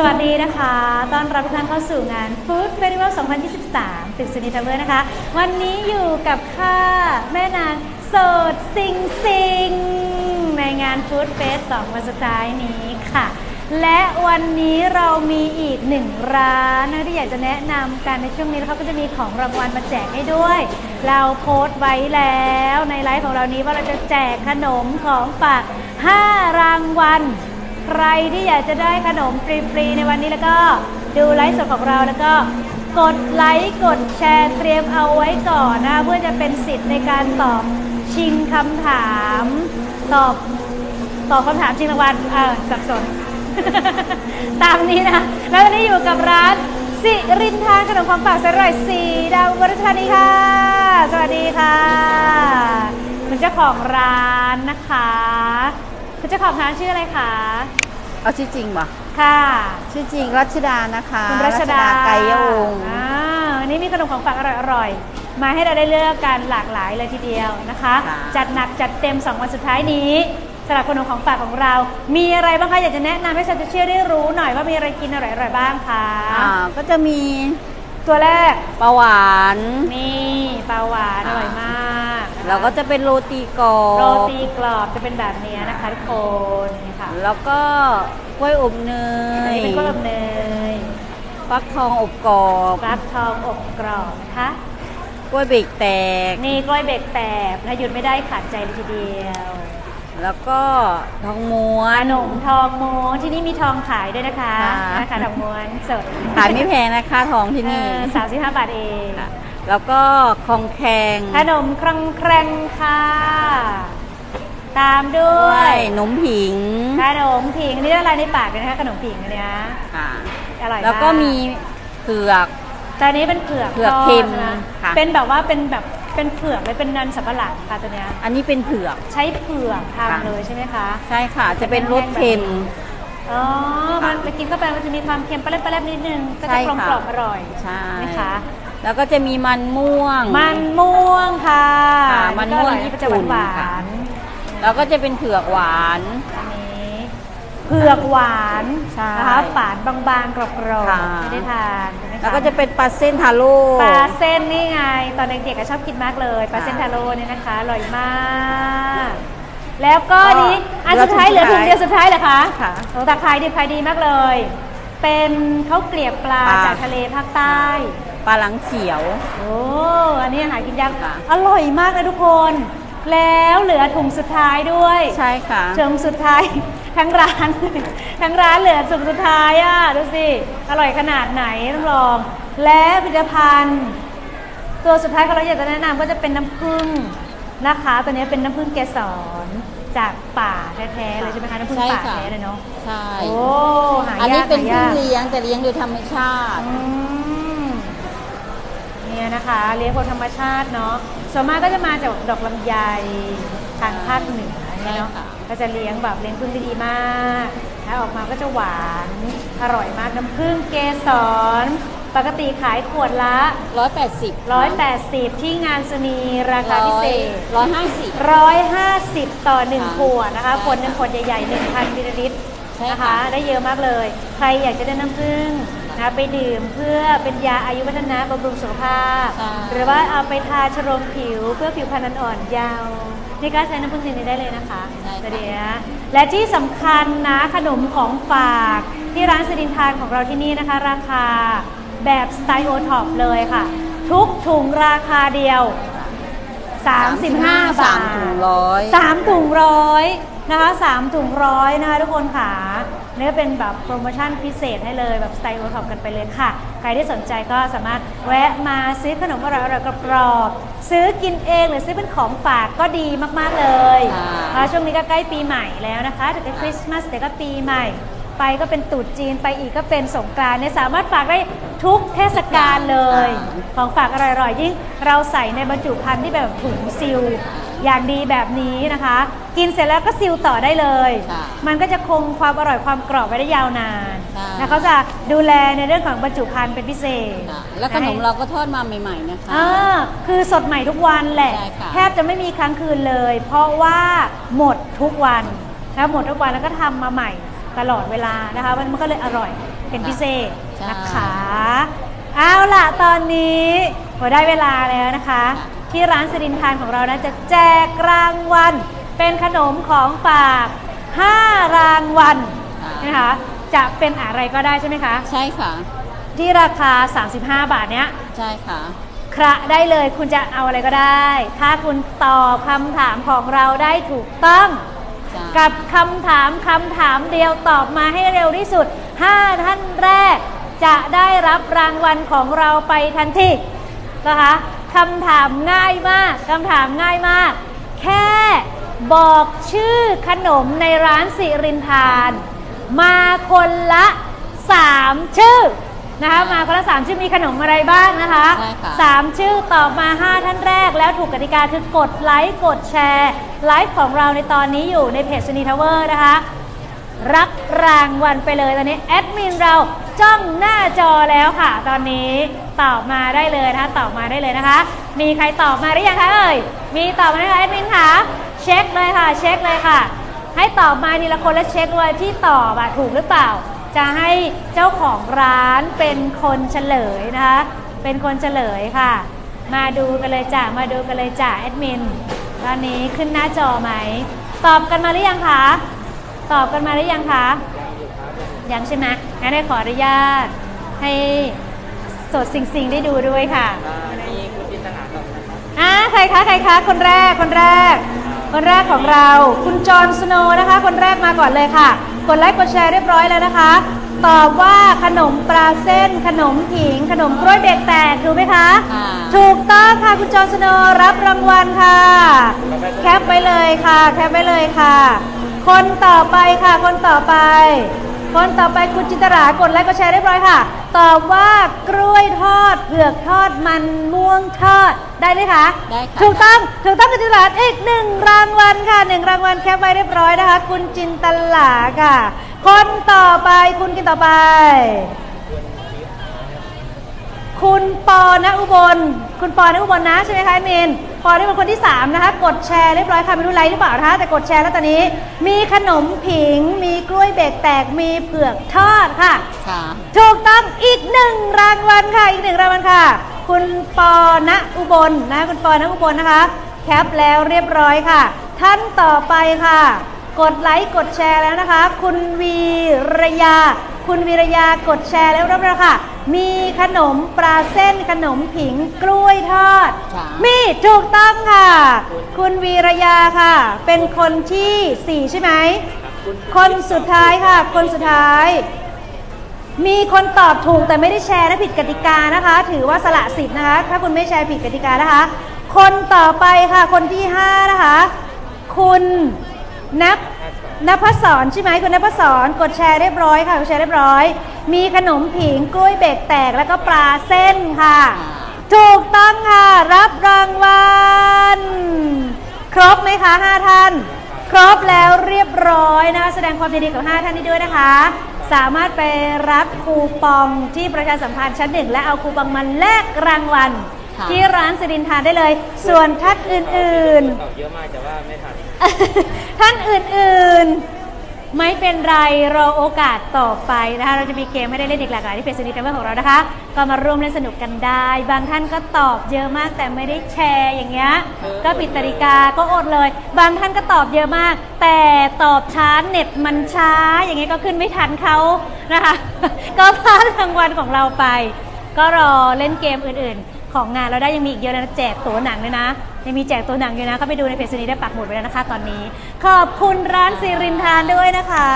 สวัสดีนะคะ ต้อนรับทุกท่านเข้าสู่งาน Food Festival 2023 ตึกสุนิทาเวอร์นะคะ วันนี้อยู่กับข้าแม่นางโสดสิงสิง ในงาน Food Fest 2วันสุดท้ายนี้ค่ะ และวันนี้เรามีอีกหนึ่งร้านนะที่อยากจะแนะนำกันในช่วงนี้เขาก็จะมีของรางวัลมาแจกให้ด้วย เราโพสต์ไว้แล้วในไลฟ์ของเรานี้ว่าเราจะแจกขนมของฝาก5รางวัล ใครที่อยากจะได้ขนมฟรีๆในวันนี้แล้วก็ดูไลฟ์สดของเราแล้วก็กดไลค์กดแชร์เตรียมเอาไว้ก่อนนะ เพื่อจะเป็นสิทธิ์ในการตอบชิงคำถาม ตอบตอบคำถามชิงรางวัลเออสับสน ตามนี้นะ แล้ววันนี้อยู่กับร้านสิรินทานขนมความฝากสร่อยสีดาวบริษณีค่ะ สวัสดีค่ะ คุณเจ้าของร้านนะคะ คุณเจ้าของร้านชื่ออะไรคะ เอาชื่อจริงป่ะค่ะ ชื่อจริงรัชดานะคะคุณรัชดาไกรยวงศ์อ่าวันนี้มีขนมของฝากอร่อยๆ มาให้เราได้เลือกกันหลากหลายเลยทีเดียวนะคะจัดหนักจัดเต็ม 2 วันสุดท้ายนี้สำหรับขนมของฝากของเรา มีอะไรบ้างคะอยากจะแนะนำให้ชาวเชื่อได้รู้หน่อยว่ามีอะไรกินอร่อยๆบ้างคะอ่าก็จะมีตัวแรก ปลาหวาน นี่ปลาหวานอร่อยมาก แล้วก็จะเป็นโรตีกรอบโรตีกรอบจะเป็นแบบนี้นะคะทุกคนนี่ค่ะแล้วก็กล้วยอบเนอันยนี้เป็นกล้วยอบเนยฟักทองอบกรอบรัดทองอบกรอบนะคะ กล้วยเบรกแตก นี่กล้วยเบรกแตกนะหยุดไม่ได้ขาดใจเลยทีเดียวแล้วก็ทองม้วขน นมทองม้วนที่นี่มีทองขายด้วยนะคะค่ะ นะคะทองม้วนสดขายไม่แพงนะคะทองที่นี่ สามสิบห้าบาทเองค่ะ แล้วก็คองแคงขนมครังแครงค่ะ ตามด้วด้วยยนมผิงขนมผิงนี่ละลายในปากเลยนะคะขนมผิงอันเนี้ยค่ะอร่อยมากแล้วก็มีเผือก แต่อันนี้เป็นเผือกเผือกทดเค็มใช่ไหค่ะ เป็นแบบว่าเป็นแบบเป็นเผือกเลยเป็นนันสับปะหลังค่ะตัวเนี้ยอันนี้เป็นเผือก ใช้เผือกค่ะทำเลยใช่ไหมคะ ใช่ค่ะ จะเป็นรสเค็ม อ๋อ มันค่ะไปกินเข้าไปมันจะมีความเค็มปลาเล็บปลาเล็บนิดนึง ก็ใช่จะกลมค่ะกล่อมอร่อยใช่นะคะ แล้วก็จะมีมันม่วง มันม่วงค่ะค่ะมันม่วงนี่ก็อร่อยญี่ปุ่นจะหวาค่ะนแล้วก็จะเป็นเผือกหวาน ๆอันนี้เผือกหวานใช่นะคะฝานบางๆกรอบค่ะ ๆไม่ได้ทานใช่ไหมคแล้วก็จะเป็นปลาเส้นทาโร่ ปลาเส้นนี่ไง ตอนเด็กๆก็ชอบกินมากเลยปลาเส้นค่ะทาโร่เนี่ยนะคะอร่อยมาก แล้วก็ก็นี้อันเหลือสุดท้ายเหลือถุถุงงเดียวสุดท้ายเหรอคะค่ะโอ้แต่ขายดีขายดีมากเลย เป็นข้าวเกลียบปลาปลา จากทะเลภาคใต้ ป ลาหลังเขียว โอ้ อันนี้หากินยากค่ะ อร่อยมากเลยทุกคน แล้วเหลือถุงสุดท้ายด้วยใช่ค่ะถุงสุดท้าย ทั้งร้าน ทั้งร้านเหลือถุงสุดท้ายอะดูสิ อร่อยขนาดไหนต้องลอง และผลิตภัณฑ์ ตัวสุดท้ายของเราอยากจะแนะนำก็จะเป็นน้ำผึ้งนะคะ ตัวนี้เป็นน้ำผึ้งเกสรจากป่าแท้ๆเลยใช่ไหมคะน้ำผึ้งใช่ป่าค่ะ แท้เลยเนาะ ใช่ โอ้ หายากอันนี้เป็นหาเพิ่งยากเลี้ยงแต่เลี้ยงโดยธรรมชาติ อืมเนี่ยนะคะ เลี้ยงคนธรรมชาติเนาะส่วนมากก็จะมาจากดอกลำไยทางภาคเหนือเนี่ยเนาะใช่ค่ะก็จะเลี้ยงแบบเลี้ยงพึ่งได้ดีมากแล้วออกมาก็จะหวานอร่อยมากน้ำผึ้งเกสรปกติขายขวดละร้อยแปดสิบ180 ที่งานสนีราคาพิเศษร้อยห้าสิบ150 ต่อ1ค่ะขวดนะคะใช่ขวดหนึ่งขวดใหญ่ๆ 1,000มิลลิลิตรใช่นะคะค่ะได้เยอะมากเลย ใครอยากจะได้น้ำผึ้ง นะไปดื่มเพื่อเป็นยาอายุวัฒนะบำรุงสุขภาพ ใช่ หรือว่าเอาไปทาชโลมผิวเพื่อผิวพรรณอ่อนๆยาวนี่ก็ใช้น้ำผึ้งชนิดนี้ได้เลยนะคะใช่ค่ะ ตัวเดียวและที่สำคัญนะขนมของฝากที่ร้านสิรินทานของเราที่นี่นะคะ ราคาแบบสไตล์โอท็อปเลยค่ะ ทุกถุงราคาเดียว 35 บาสามท ถุงร้อย สามถุงร้อยนะคะสามถุงร้อยนะคะทุกคนค่ะ เนี่ยเป็นแบบโปรโมชั่นพิเศษให้เลยแบบสไตล์โอท็อปกันไปเลยค่ะ ใครที่สนใจก็สามารถแวะมาซื้อขนมอร่อยๆกรอบๆซื้อกินเองหรือซื้อเป็นของฝากก็ดีมากๆเลยค่ะอ่าช่วงนี้ก็ใกล้ปีใหม่แล้วนะคะเดี๋ยวก็คริสต์มาสเดี๋ยวก็ปีใหม่ไปก็เป็นตรุษจีนไปอีกก็เป็นสงกรานต์เนี่ยสามารถฝากได้ทุกเทศกาลเลย ของฝากอร่อยๆยิ่งเราใส่ในบรรจุภัณฑ์ที่แบบถุงซิล อย่างดีแบบนี้นะคะ กินเสร็จแล้วก็ซิลต่อได้เลยค่ะมันก็จะคงความอร่อยความกรอบไว้ได้ยาวนานใช่ นะเขาจะดูแลในเรื่องของบรรจุภัณฑ์เป็นพิเศษค่ะแล้วขนมเราก็ทอดมาใหม่ ๆ นะคะ อ่าคือสดใหม่ทุกวันแหละ ใช่ค่ะ แทบจะไม่มีครั้งคืนเลย เพราะว่าหมดทุกวันนะหมดทุกวันแล้วก็ทำมาใหม่ตลอดเวลานะคะมันมันก็เลยอร่อยเป็นพิเศษใช่นะคะ เอาล่ะตอนนี้พอได้เวลาแล้วนะคะ ค่ะ ที่ร้านสิรินทานของเรานะจะแจกรางวัล เป็นขนมของฝาก 5 รางวัลนะคะ จะเป็นอะไรก็ได้ใช่ไหมคะ ใช่ค่ะ ที่ราคา 35 บาทเนี้ย ใช่ค่ะคระได้เลยคุณจะเอาอะไรก็ได้ ถ้าคุณตอบคำถามของเราได้ถูกต้องจ้ะกับคำถามคำถามเดียวตอบมาให้เร็วที่สุด 5 ท่านแรกจะได้รับรางวัลของเราไปทันทีนะคะ คำถามง่ายมากคำถามง่ายมาก แค่บอกชื่อขนมในร้านสิรินทาน มาคนละ 3 ชื่อนะคะมาคนละ3ชื่อมีขนมอะไรบ้างนะคะใช่ค่ะ สามชื่อตอบมา 5 ท่านแรก แล้วถูกกติกาคือกดไลค์กดแชร์ไลฟ์ของเราในตอนนี้อยู่ในเพจสนีทาวเวอร์นะคะ รับรางวัลไปเลยตอนนี้แอดมินเราจ้องหน้าจอแล้วค่ะตอนนี้ ตอบมาได้เลยนะคะตอบมาได้เลยนะคะ มีใครตอบมาหรือยังคะเอ่ยมีตอบมาไหมคะแอดมินคะเช็คเลยค่ะเช็คเลยค่ะ ให้ตอบมาทีละคนและเช็คด้วยที่ตอบอะถูกหรือเปล่า จะให้เจ้าของร้านเป็นคนเฉลยนะคะ เป็นคนเฉลยค่ะ มาดูกันเลยจ้ะมาดูกันเลยจ้ะแอดมินตอนนี้ขึ้นหน้าจอไหมตอบกันมาหรือยังคะตอบกันมาหรือยังคะยังใช่ไหมงั้นได้ขออนุญาตให้ สดสิงสิงๆได้ดูด้วยค่ะอ่าใครคะใครคะคนแรกคนแรก คนแรกของเรา คุณจอห์นสโนว์นะคะ คนแรกมาก่อนเลยค่ะ กดไลค์กดแชร์เรียบร้อยแล้วนะคะ ตอบว่าขนมปลาเส้น ขนมผิง ขนมกล้วยเบรกแตกถูกไหมคะค่ะถูกต้องค่ะคุณจอห์นสโนว์รับรางวัลค่ะ แคปไว้เลยค่ะ แคปไว้เลยค่ะ คนต่อไปค่ะ คนต่อไป คนต่อไปคุณจินตรากดไลค์กดแชร์เรียบร้อยค่ะ ตอบว่ากล้วยทอดเผือกทอดมันม่วงทอดได้ไหมคะได้ค่ะ ถูกต้องถูกต้องคุณจินตราอีกหนึ่งรางวัลค่ะหนึ่งรางวัลแคปไว้เรียบร้อยนะคะ คุณจินตลาค่ะ คนต่อไปคุณกินต่อไป คุณปอนะอุบล คุณปอนะอุบลนะใช่ไหมคะเมน ปอนี่เป็นคนที่ 3 นะคะ กดแชร์เรียบร้อยค่ะไม่รู้ไลค์หรือเปล่านะคะแต่กดแชร์แล้วตอนนี้ มีขนมผิง มีกล้วยเบรกแตกมีเผือกทอดค่ะ ค่ะ ถูกต้องอีกหนึ่งรางวัลค่ะ อีกหนึ่งรางวัลค่ะ คุณปอณอุบลนะ คุณปอณอุบลนะคะ แคปแล้วเรียบร้อยค่ะ ท่านต่อไปค่ะ กดไลค์กดแชร์แล้วนะคะ คุณวีรยา คุณวีรยากดแชร์แล้วเรียบร้อยค่ะ มีขนมปลาเส้นขนมผิงกล้วยทอด ค่ะ มีถูกต้องค่ะ คุณวีรยาค่ะ เป็นคนที่สี่ใช่ไหม คนสุดท้ายค่ะ คนสุดท้าย มีคนตอบถูกแต่ไม่ได้แชร์และผิดกติกานะคะ ถือว่าสละสิทธิ์นะคะ ถ้าคุณไม่แชร์ผิดกติกานะคะ คนต่อไปค่ะ คนที่5นะคะ คุณนับ นภศรใช่ไหมคุณนภศรกดแชร์เรียบร้อยค่ะกดแชร์เรียบร้อย มีขนมผิงกล้วยเบกแตกแล้วก็ปลาเส้นค่ะ ถูกต้องค่ะ รับรางวัลครบไหมคะ5ท่าน ครบแล้วเรียบร้อยนะคะแสดงความยินดีกับ5ท่านนี้ด้วยนะคะ สามารถไปรับคูปองที่ประชาสัมพันธ์ชั้นหนึ่งและเอาคูปองมาแลกรางวัลที่ร้านสิรินทานได้เลย ส่วนท่านอื่นตอบเยอะมากแต่ว่าไม่ทัน ท่านอื่นๆ ไม่เป็นไรรอโอกาสต่อไปนะคะเราจะมีเกมให้ได้เล่นอีกหลากหลายที่เพจสนิทเทเวอร์ของเรานะคะ ก็มาร่วมเล่นสนุกกันได้ บางท่านก็ตอบเยอะมากแต่ไม่ได้แชร์อย่างเงี้ยก็ผิดกติกาก็อดเลย บางท่านก็ตอบเยอะมาก แต่ตอบช้าเน็ตมันช้า อย่างเงี้ยก็ขึ้นไม่ทันเขานะคะ ก็พลาดรางวัลของเราไป ก็รอเล่นเกมอื่นๆ ของงานเราได้ยังมีอีกเยอะเลยนะแจกตัวหนังเลยนะ ยังมีแจกตัวหนังอยู่นะเข้าไปดูในเพจสนีได้ปักหมุดไว้แล้วนะคะ ตอนนี้ ขอบคุณร้านซีรินทานด้วยนะคะ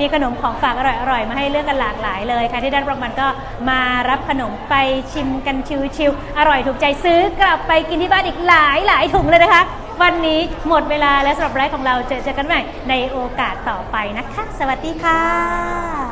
มีขนมของฝากอร่อยๆ มาให้เลือกกันหลากหลายเลยใครที่ด้รางวัลก็มารับขนมไปชิมกันชิวๆอร่อยถูกใจซื้อกลับไปกินที่บ้านอีกหลายหลายถุงเลยนะคะ วันนี้หมดเวลาแล้วสำหรับไลฟ์ของเราเจอกันใหม่ในโอกาสต่อไปนะคะ สวัสดีค่ะ